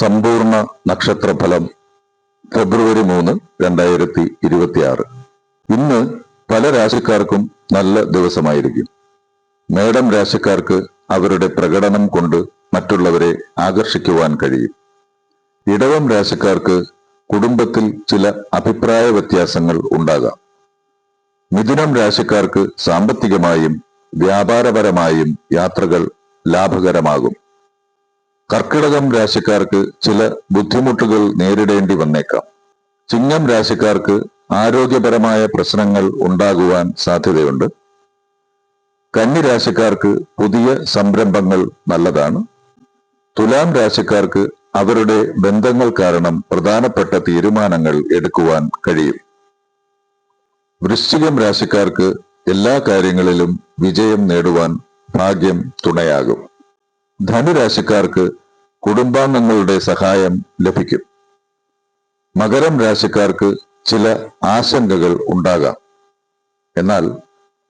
സമ്പൂർണ നക്ഷത്രഫലം ഫെബ്രുവരി മൂന്ന് രണ്ടായിരത്തി ഇരുപത്തിയാറ്. ഇന്ന് പല രാശിക്കാർക്കും നല്ല ദിവസമായിരിക്കും. മേടം രാശിക്കാർക്ക് അവരുടെ പ്രകടനം കൊണ്ട് മറ്റുള്ളവരെ ആകർഷിക്കുവാൻ കഴിയും. ഇടവം രാശിക്കാർക്ക് കുടുംബത്തിൽ ചില അഭിപ്രായ വ്യത്യാസങ്ങൾ ഉണ്ടാകാം. മിഥുനം രാശിക്കാർക്ക് സാമ്പത്തികമായും വ്യാപാരപരമായും യാത്രകൾ ലാഭകരമാകും. കർക്കിടകം രാശിക്കാർക്ക് ചില ബുദ്ധിമുട്ടുകൾ നേരിടേണ്ടി വന്നേക്കാം. ചിങ്ങം രാശിക്കാർക്ക് ആരോഗ്യപരമായ പ്രശ്നങ്ങൾ ഉണ്ടാകുവാൻ സാധ്യതയുണ്ട്. കന്നി രാശിക്കാർക്ക് പുതിയ സംരംഭങ്ങൾ നല്ലതാണ്. തുലാം രാശിക്കാർക്ക് അവരുടെ ബന്ധങ്ങൾ കാരണം പ്രധാനപ്പെട്ട തീരുമാനങ്ങൾ എടുക്കുവാൻ കഴിയും. വൃശ്ചികം രാശിക്കാർക്ക് എല്ലാ കാര്യങ്ങളിലും വിജയം നേടുവാൻ ഭാഗ്യം തുണയാകും. ധനുരാശിക്കാർക്ക് കുടുംബാംഗങ്ങളുടെ സഹായം ലഭിക്കും. മകരം രാശിക്കാർക്ക് ചില ആശങ്കകൾ ഉണ്ടാകാം. എന്നാൽ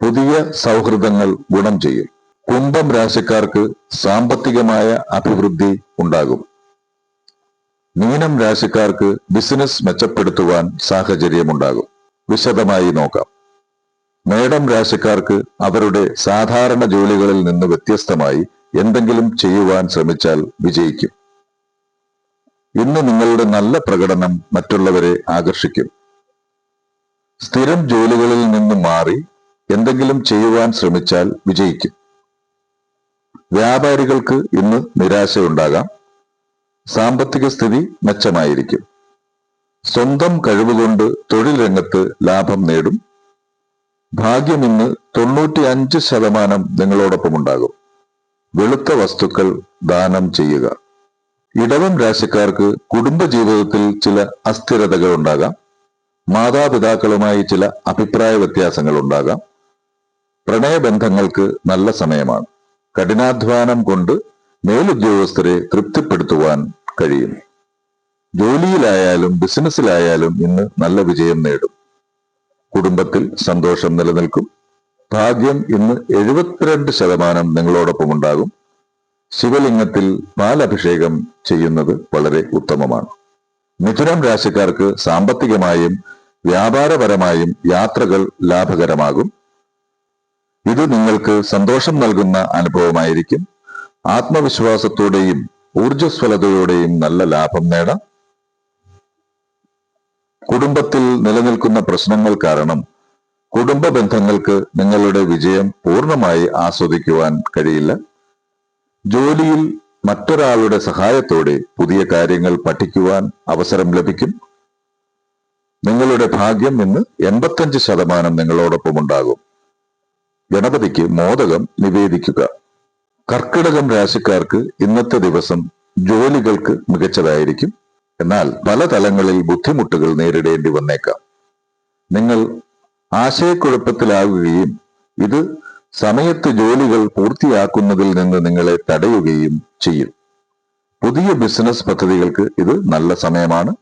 പുതിയ സൗഹൃദങ്ങൾ ഗുണം ചെയ്യും. കുംഭം രാശിക്കാർക്ക് സാമ്പത്തികമായ അഭിവൃദ്ധി ഉണ്ടാകും. മീനം രാശിക്കാർക്ക് ബിസിനസ് മെച്ചപ്പെടുത്തുവാൻ സാഹചര്യമുണ്ടാകും വിശദമായി നോക്കാം. മേടം രാശിക്കാർക്ക് അവരുടെ സാധാരണ ജോലികളിൽ നിന്ന് വ്യത്യസ്തമായി എന്തെങ്കിലും ചെയ്യുവാൻ ശ്രമിച്ചാൽ വിജയിക്കും. ഇന്ന് നിങ്ങളുടെ നല്ല പ്രകടനം മറ്റുള്ളവരെ ആകർഷിക്കും. സ്ഥിരം ജോലികളിൽ നിന്ന് മാറി എന്തെങ്കിലും ചെയ്യുവാൻ ശ്രമിച്ചാൽ വിജയിക്കും. വ്യാപാരികൾക്ക് ഇന്ന് നിരാശയുണ്ടാകാം. സാമ്പത്തിക സ്ഥിതി മെച്ചമായിരിക്കും. സ്വന്തം കഴിവുകൊണ്ട് തൊഴിൽ രംഗത്ത് ലാഭം നേടും. ഭാഗ്യം ഇന്ന് തൊണ്ണൂറ്റി അഞ്ച് ശതമാനം നിങ്ങളോടൊപ്പം ഉണ്ടാകും വെളുത്ത വസ്തുക്കൾ ദാനം ചെയ്യുക. ഇടവം രാശിക്കാർക്ക് കുടുംബജീവിതത്തിൽ ചില അസ്ഥിരതകൾ ഉണ്ടാകാം. മാതാപിതാക്കളുമായി ചില അഭിപ്രായ വ്യത്യാസങ്ങൾ ഉണ്ടാകാം. പ്രണയബന്ധങ്ങൾക്ക് നല്ല സമയമാണ്. കഠിനാധ്വാനം കൊണ്ട് മേലുദ്യോഗസ്ഥരെ തൃപ്തിപ്പെടുത്തുവാൻ കഴിയും. ജോലിയിലായാലും ബിസിനസ്സിലായാലും ഇന്ന് നല്ല വിജയം നേടും. കുടുംബത്തിൽ സന്തോഷം നിലനിൽക്കും. ഭാഗ്യം ഇന്ന് എഴുപത്തിരണ്ട് ശതമാനം നിങ്ങളോടൊപ്പം ഉണ്ടാകും ശിവലിംഗത്തിൽ പാലഭിഷേകം ചെയ്യുന്നത് വളരെ ഉത്തമമാണ്. മിഥുനം രാശിക്കാർക്ക് സാമ്പത്തികമായും വ്യാപാരപരമായും യാത്രകൾ ലാഭകരമാകും. ഇത് നിങ്ങൾക്ക് സന്തോഷം നൽകുന്ന അനുഭവമായിരിക്കും. ആത്മവിശ്വാസത്തോടെയും ഊർജസ്വലതയോടെയും നല്ല ലാഭം നേടാം. കുടുംബത്തിൽ നിലനിൽക്കുന്ന പ്രശ്നങ്ങൾ കാരണം കുടുംബ ബന്ധങ്ങൾക്ക് നിങ്ങളുടെ വിജയം പൂർണമായി ആസ്വദിക്കുവാൻ കഴിയില്ല. ജോലിയിൽ മറ്റൊരാളുടെ സഹായത്തോടെ പുതിയ കാര്യങ്ങൾ പഠിക്കുവാൻ അവസരം ലഭിക്കും. നിങ്ങളുടെ ഭാഗ്യം ഇന്ന് എൺപത്തഞ്ച് ശതമാനം നിങ്ങളോടൊപ്പം ഉണ്ടാകും. ഗണപതിക്ക് മോദകം നിവേദിക്കുക. കർക്കിടകം രാശിക്കാർക്ക് ഇന്നത്തെ ദിവസം ജോലികൾക്ക് മികച്ചതായിരിക്കും. എന്നാൽ പല തലങ്ങളിൽ ബുദ്ധിമുട്ടുകൾ നേരിടേണ്ടി വന്നേക്കാം. നിങ്ങൾ ആശയക്കുഴപ്പത്തിലാകുകയും ഇത് സമയത്ത് ജോലികൾ പൂർത്തിയാക്കുന്നതിൽ നിന്ന് നിങ്ങളെ തടയുകയും ചെയ്യും. പുതിയ ബിസിനസ് പദ്ധതികൾക്ക് ഇത് നല്ല സമയമാണ്.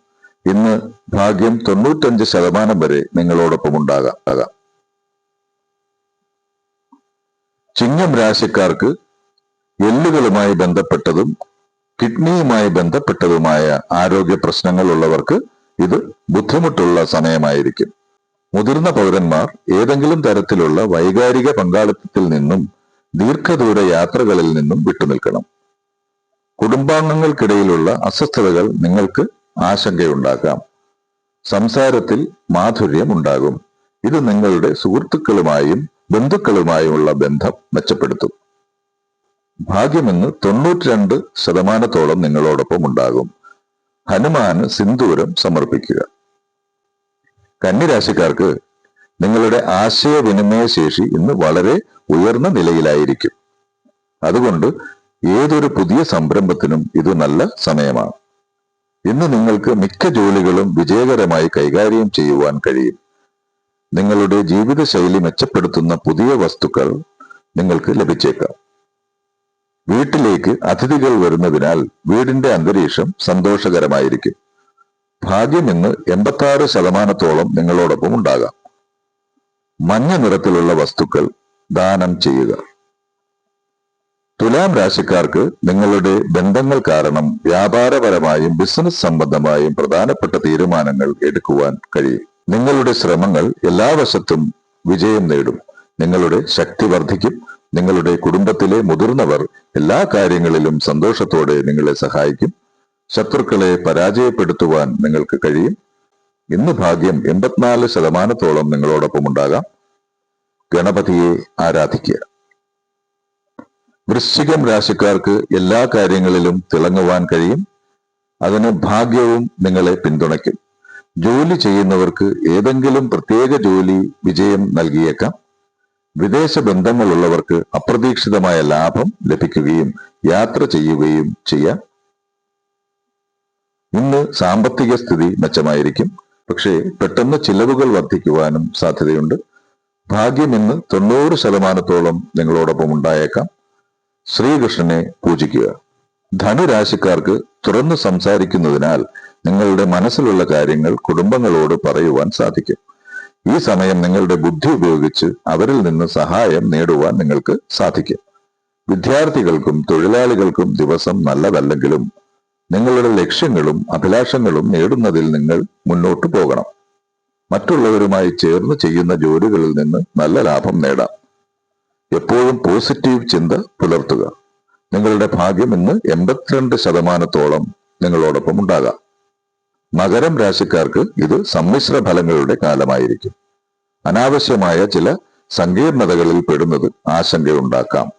ഇന്ന് ഭാഗ്യം തൊണ്ണൂറ്റഞ്ച് ശതമാനം വരെ നിങ്ങളോടൊപ്പം ഉണ്ടാകാം. ചിങ്ങം രാശിക്കാർക്ക് എല്ലുകളുമായി ബന്ധപ്പെട്ടതും കിഡ്നിയുമായി ബന്ധപ്പെട്ടതുമായ ആരോഗ്യ പ്രശ്നങ്ങൾ ഉള്ളവർക്ക് ഇത് ബുദ്ധിമുട്ടുള്ള സമയമായിരിക്കും. മുതിർന്ന പൗരന്മാർ ഏതെങ്കിലും തരത്തിലുള്ള വൈകാരിക പങ്കാളിത്തത്തിൽ നിന്നും ദീർഘദൂര യാത്രകളിൽ നിന്നും വിട്ടുനിൽക്കണം. കുടുംബാംഗങ്ങൾക്കിടയിലുള്ള അസ്വസ്ഥതകൾ നിങ്ങൾക്ക് ആശങ്കയുണ്ടാക്കാം. സംസാരത്തിൽ മാധുര്യം ഉണ്ടാകും. ഇത് നിങ്ങളുടെ സുഹൃത്തുക്കളുമായും ബന്ധുക്കളുമായുമുള്ള ബന്ധം മെച്ചപ്പെടുത്തും. ഭാഗ്യമെന്ന് തൊണ്ണൂറ്റിരണ്ട് ശതമാനത്തോളം നിങ്ങളോടൊപ്പം ഉണ്ടാകും. ഹനുമാന് സിന്ദൂരം സമർപ്പിക്കുക. കന്നിരാശിക്കാർക്ക് നിങ്ങളുടെ ആശയവിനിമയ ശേഷി ഇന്ന് വളരെ ഉയർന്ന നിലയിലായിരിക്കും. അതുകൊണ്ട് ഏതൊരു പുതിയ സംരംഭത്തിനും ഇത് നല്ല സമയമാണ്. ഇന്ന് നിങ്ങൾക്ക് മിക്ക ജോലികളും വിജയകരമായി കൈകാര്യം ചെയ്യുവാൻ കഴിയും. നിങ്ങളുടെ ജീവിതശൈലി മെച്ചപ്പെടുത്തുന്ന പുതിയ വസ്തുക്കൾ നിങ്ങൾക്ക് ലഭിച്ചേക്കാം. വീട്ടിലേക്ക് അതിഥികൾ വരുന്നതിനാൽ വീടിന്റെ അന്തരീക്ഷം സന്തോഷകരമായിരിക്കും. ഭാഗ്യം ഇന്ന് എൺപത്തി ശതമാനത്തോളം നിങ്ങളോടൊപ്പം ഉണ്ടാകാം. മഞ്ഞ നിറത്തിലുള്ള വസ്തുക്കൾ ദാനം ചെയ്യുക. തുലാം രാശിക്കാർക്ക് നിങ്ങളുടെ ബന്ധങ്ങൾ കാരണം വ്യാപാരപരമായും ബിസിനസ് സംബന്ധമായും പ്രധാനപ്പെട്ട തീരുമാനങ്ങൾ എടുക്കുവാൻ കഴിയും. നിങ്ങളുടെ ശ്രമങ്ങൾ എല്ലാ വശത്തും വിജയം നേടും. നിങ്ങളുടെ ശക്തി വർദ്ധിക്കും. നിങ്ങളുടെ കുടുംബത്തിലെ മുതിർന്നവർ എല്ലാ കാര്യങ്ങളിലും സന്തോഷത്തോടെ നിങ്ങളെ സഹായിക്കും. ശത്രുക്കളെ പരാജയപ്പെടുത്തുവാൻ നിങ്ങൾക്ക് കഴിയും. ഇന്ന് ഭാഗ്യം എൺപത്തിനാല് ശതമാനത്തോളം നിങ്ങളോടൊപ്പം ഉണ്ടാകാം. ഗണപതിയെ ആരാധിക്കുക. വൃശ്ചികം രാശിക്കാർക്ക് എല്ലാ കാര്യങ്ങളിലും തിളങ്ങുവാൻ കഴിയും. അതിന് ഭാഗ്യവും നിങ്ങളെ പിന്തുണയ്ക്കും. ജോലി ചെയ്യുന്നവർക്ക് ഏതെങ്കിലും പ്രത്യേക ജോലി വിജയം നൽകിയേക്കാം. വിദേശ ബന്ധങ്ങളുള്ളവർക്ക് അപ്രതീക്ഷിതമായ ലാഭം ലഭിക്കുകയും യാത്ര ചെയ്യുകയും ചെയ്യാം. ഇന്ന് സാമ്പത്തിക സ്ഥിതി മെച്ചമായിരിക്കും. പക്ഷേ പെട്ടെന്ന് ചിലവുകൾ വർദ്ധിക്കുവാനും സാധ്യതയുണ്ട്. ഭാഗ്യം ഇന്ന് തൊണ്ണൂറ് ശതമാനത്തോളം നിങ്ങളോടൊപ്പം ഉണ്ടായേക്കാം. ശ്രീകൃഷ്ണനെ പൂജിക്കുക. ധനുരാശിക്കാർക്ക് തുറന്ന് സംസാരിക്കുന്നതിനാൽ നിങ്ങളുടെ മനസ്സിലുള്ള കാര്യങ്ങൾ കുടുംബങ്ങളോട് പറയുവാൻ സാധിക്കും. ഈ സമയം നിങ്ങളുടെ ബുദ്ധി ഉപയോഗിച്ച് അവരിൽ നിന്ന് സഹായം നേടുവാൻ നിങ്ങൾക്ക് സാധിക്കും. വിദ്യാർത്ഥികൾക്കും തൊഴിലാളികൾക്കും ദിവസം നല്ലതല്ലെങ്കിലും നിങ്ങളുടെ ലക്ഷ്യങ്ങളും അഭിലാഷങ്ങളും നേടുന്നതിൽ നിങ്ങൾ മുന്നോട്ടു പോകണം. മറ്റുള്ളവരുമായി ചേർന്ന് ചെയ്യുന്ന ജോലികളിൽ നിന്ന് നല്ല ലാഭം നേടാം. എപ്പോഴും പോസിറ്റീവ് ചിന്ത പുലർത്തുക. നിങ്ങളുടെ ഭാഗ്യം ഇന്ന് എൺപത്തിരണ്ട് ശതമാനത്തോളം നിങ്ങളോടൊപ്പം ഉണ്ടാകാം. മകരം രാശിക്കാർക്ക് ഇത് സമ്മിശ്ര ഫലങ്ങളുടെ കാലമായിരിക്കും. അനാവശ്യമായ ചില സങ്കീർണതകളിൽ പെടുന്നത് ആശങ്കയുണ്ടാക്കാം.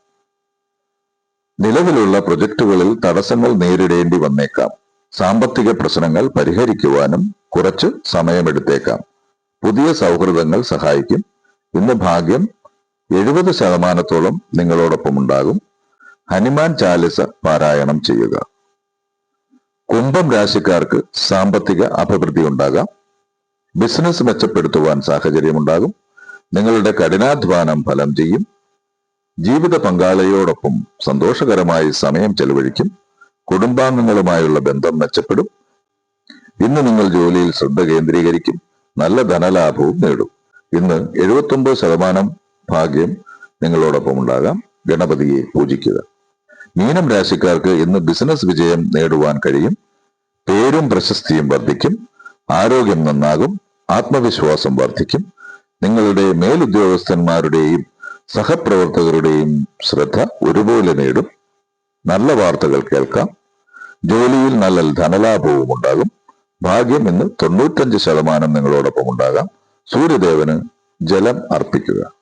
നിലവിലുള്ള പ്രൊജക്ടുകളിൽ തടസ്സങ്ങൾ നേരിടേണ്ടി വന്നേക്കാം. സാമ്പത്തിക പ്രശ്നങ്ങൾ പരിഹരിക്കുവാനും കുറച്ച് സമയമെടുത്തേക്കാം. പുതിയ സൗഹൃദങ്ങൾ സഹായിക്കും. ഇന്ന് ഭാഗ്യം എഴുപത് ശതമാനത്തോളം നിങ്ങളോടൊപ്പം ഉണ്ടാകും. ഹനുമാൻ ചാലിസ പാരായണം ചെയ്യുക. കുംഭം രാശിക്കാർക്ക് സാമ്പത്തിക അഭിവൃദ്ധി ഉണ്ടാകാം. ബിസിനസ് മെച്ചപ്പെടുത്തുവാൻ സാഹചര്യമുണ്ടാകും. നിങ്ങളുടെ കഠിനാധ്വാനം ഫലം ചെയ്യും. ജീവിത പങ്കാളിയോടൊപ്പം സന്തോഷകരമായി സമയം ചെലവഴിക്കും. കുടുംബാംഗങ്ങളുമായുള്ള ബന്ധം മെച്ചപ്പെടും. ഇന്ന് നിങ്ങൾ ജോലിയിൽ ശ്രദ്ധ കേന്ദ്രീകരിക്കും. നല്ല ധനലാഭവും നേടും. ഇന്ന് എഴുപത്തൊമ്പത് ശതമാനം ഭാഗ്യം നിങ്ങളോടൊപ്പം ഉണ്ടാകാം. ഗണപതിയെ പൂജിക്കുക. മീനം രാശിക്കാർക്ക് ഇന്ന് ബിസിനസ് വിജയം നേടുവാൻ കഴിയും. പേരും പ്രശസ്തിയും വർദ്ധിക്കും. ആരോഗ്യം നന്നാകും. ആത്മവിശ്വാസം വർദ്ധിക്കും. നിങ്ങളുടെ മേലുദ്യോഗസ്ഥന്മാരുടെയും സഹപ്രവർത്തകരുടെയും ശ്രദ്ധ ഒരുപോലെ നേടും. നല്ല വാർത്തകൾ കേൾക്കാം. ജോലിയിൽ നല്ല ധനലാഭവും ഉണ്ടാകും. ഭാഗ്യം എന്ന് തൊണ്ണൂറ്റഞ്ച് ശതമാനം നിങ്ങളോടൊപ്പം ഉണ്ടാകാം. സൂര്യദേവന് ജലം അർപ്പിക്കുക.